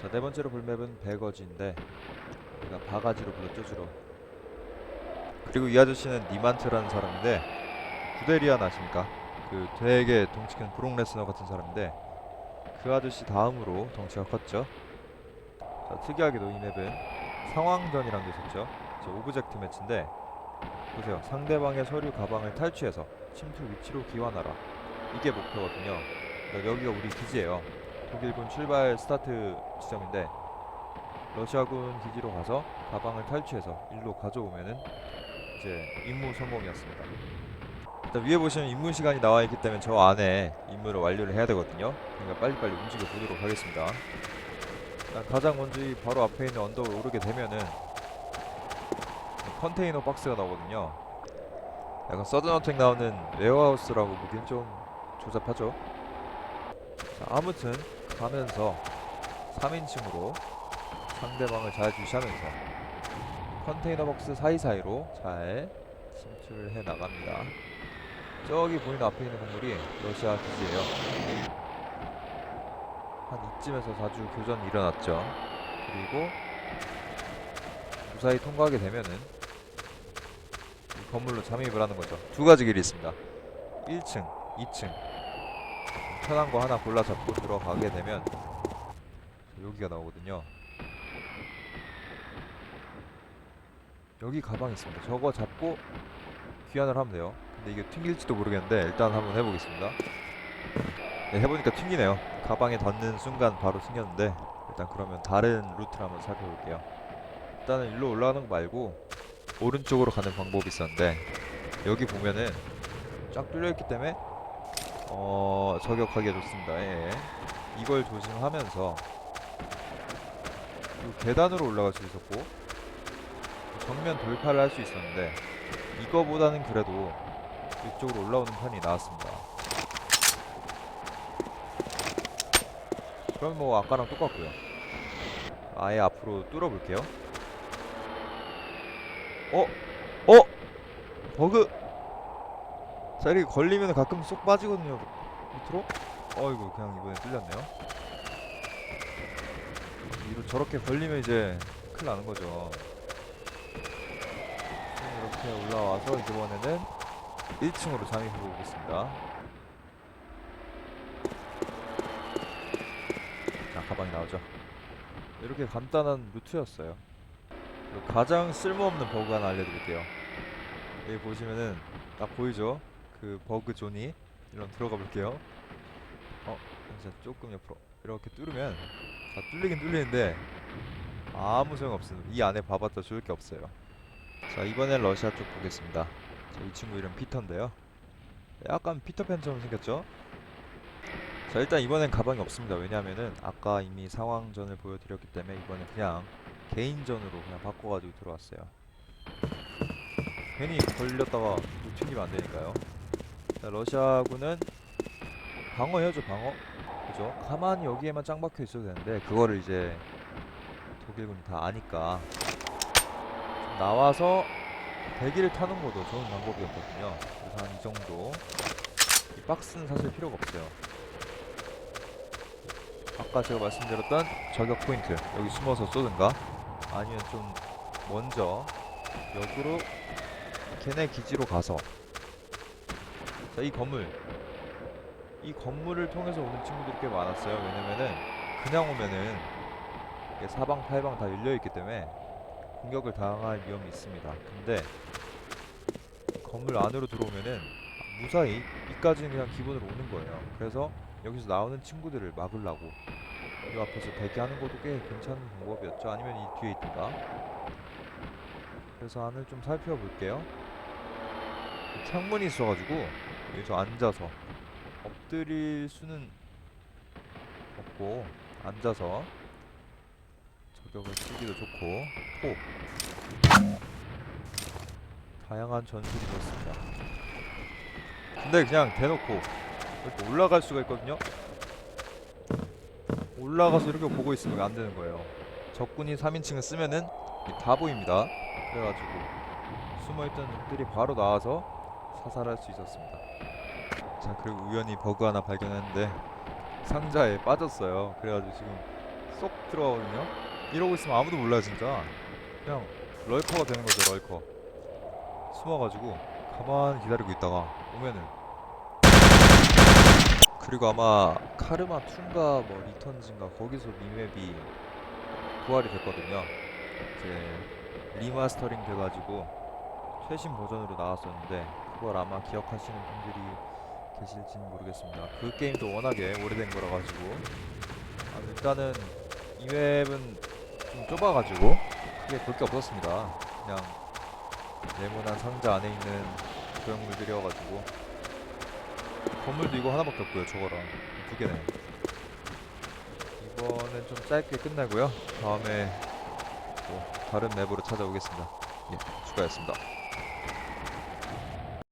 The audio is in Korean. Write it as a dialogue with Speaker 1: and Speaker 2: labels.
Speaker 1: 자, 네 번째로 볼 맵은 배거지인데 우리가 바가지로 불렀죠 주로. 그리고 이 아저씨는 니만트라는 사람인데 구데리안 아십니까? 그 되게 덩치 큰 브록 레스너 같은 사람인데 그 아저씨 다음으로 덩치가 컸죠. 자, 특이하게도 이 맵은 상황전이라는 게 있었죠. 저 오브젝트 매치인데 보세요. 상대방의 서류 가방을 탈취해서 침투 위치로 기환하라. 이게 목표거든요. 그러니까 여기가 우리 기지예요. 독일군 출발 스타트 지점인데 러시아군 기지로 가서 가방을 탈취해서 일로 가져오면은 이제 임무 성공이었습니다. 일단 위에 보시면 임무 시간이 나와 있기 때문에 저 안에 임무를 완료를 해야 되거든요. 그러니까 빨리빨리 움직여 보도록 하겠습니다. 일단 가장 먼저 이 바로 앞에 있는 언덕을 오르게 되면은 컨테이너 박스가 나오거든요. 약간 서든어택 나오는 웨어하우스라고 보기엔 좀 조잡하죠. 자, 아무튼 가면서 3인칭으로 상대방을 잘 주시하면서 컨테이너 박스 사이사이로 잘 침투를 해 나갑니다. 저기 보이는 앞에 있는 건물이 러시아 기지예요. 한 이쯤에서 자주 교전이 일어났죠. 그리고 무사히 통과하게 되면은 이 건물로 잠입을 하는 거죠. 두 가지 길이 있습니다. 1층, 2층. 편한 거 하나 골라 잡고 들어가게 되면 여기가 나오거든요. 여기 가방 있습니다. 저거 잡고 귀환을 하면 돼요. 근데 이게 튕길지도 모르겠는데 일단 한번 해보겠습니다. 네, 해보니까 튕기네요. 가방에 닿는 순간 바로 튕겼는데 일단 그러면 다른 루트를 한번 살펴볼게요. 일단은 일로 올라가는 거 말고 오른쪽으로 가는 방법이 있었는데 여기 보면은 쫙 뚫려 있기 때문에 어 저격하기가 좋습니다. 예, 예. 이걸 조심하면서 이 계단으로 올라갈 수 있었고 정면 돌파를 할 수 있었는데 이거보다는 그래도 이쪽으로 올라오는 편이 나았습니다. 그럼 뭐 아까랑 똑같고요. 아예 앞으로 뚫어볼게요. 어? 어? 버그! 자 이렇게 걸리면 가끔 쏙 빠지거든요. 밑으로? 어이구 그냥 이번에 뚫렸네요. 위로 저렇게 걸리면 이제 큰일 나는 거죠. 이렇게 올라와서 이번에는 1층으로 잠입해 보겠습니다. 자 가방이 나오죠. 이렇게 간단한 루트였어요. 가장 쓸모없는 버그 하나 알려드릴게요. 여기 보시면은 딱 보이죠? 그 버그 존이 이런 들어가 볼게요. 어, 진짜 조금 옆으로 이렇게 뚫으면 다 뚫리긴 뚫리는데 아무 소용 없습니다. 이 안에 봐봤자 좋을 게 없어요. 자 이번엔 러시아 쪽 보겠습니다. 자, 이 친구 이름 피터인데요. 약간 피터팬처럼 생겼죠? 자 일단 이번엔 가방이 없습니다. 왜냐하면은 아까 이미 상황전을 보여드렸기 때문에 이번엔 그냥 개인전으로 그냥 바꿔가지고 들어왔어요. 괜히 걸렸다가 또 튕기면 안 되니까요. 자, 러시아군은 방어해야죠, 방어. 그죠? 가만히 여기에만 짱 박혀 있어도 되는데 그거를 이제 독일군이 다 아니까 좀 나와서 대기를 타는 것도 좋은 방법이었거든요. 그래서 한 이 정도. 이 박스는 사실 필요가 없어요. 아까 제가 말씀드렸던 저격 포인트 여기 숨어서 쏘든가 아니면 좀 먼저 역으로 걔네 기지로 가서 자이 건물. 이 건물을 통해서 오는 친구들이 꽤 많았어요. 왜냐면은 그냥 오면은 이게 사방 팔방 다 열려 있기 때문에 공격을 당할 위험이 있습니다. 근데 건물 안으로 들어오면은 무사히 이까지는 그냥 기본으로 오는 거예요. 그래서 여기서 나오는 친구들을 막으려고 이 앞에서 대기하는 것도 꽤 괜찮은 방법이었죠. 아니면 이 뒤에 있든가. 그래서 안을 좀 살펴볼게요. 창문이 있어가지고 여기서 앉아서 엎드릴 수는 없고 앉아서 저격을 쓰기도 좋고 호. 다양한 전술이 있습니다. 근데 그냥 대놓고 이렇게 올라갈 수가 있거든요. 올라가서 이렇게 보고 있으면 안 되는 거예요. 적군이 3인칭을 쓰면은 다 보입니다. 그래가지고 숨어있던 놈들이 바로 나와서 사살할 수 있었습니다. 자 그리고 우연히 버그 하나 발견했는데 상자에 빠졌어요. 그래가지고 지금 쏙 들어가거든요. 이러고 있으면 아무도 몰라요 진짜. 그냥 럴커가 되는 거죠 럴커. 숨어가지고 가만히 기다리고 있다가 오면은 그리고 아마 카르마 2인가 뭐 리턴즈인가 거기서 미맵이 부활이 됐거든요. 이제 리마스터링 돼가지고 최신 버전으로 나왔었는데 그걸 아마 기억하시는 분들이 계실지는 모르겠습니다. 그 게임도 워낙에 오래된 거라 가지고 아, 일단은 이 맵은 좀 좁아가지고 크게 볼 게 없었습니다. 그냥 네모난 상자 안에 있는 구형물들이어가지고 건물도 이거 하나밖에 없고요. 저거랑 두 개네. 이번엔 좀 짧게 끝내고요. 다음에 또 다른 맵으로 찾아오겠습니다. 예, 수고하셨습니다.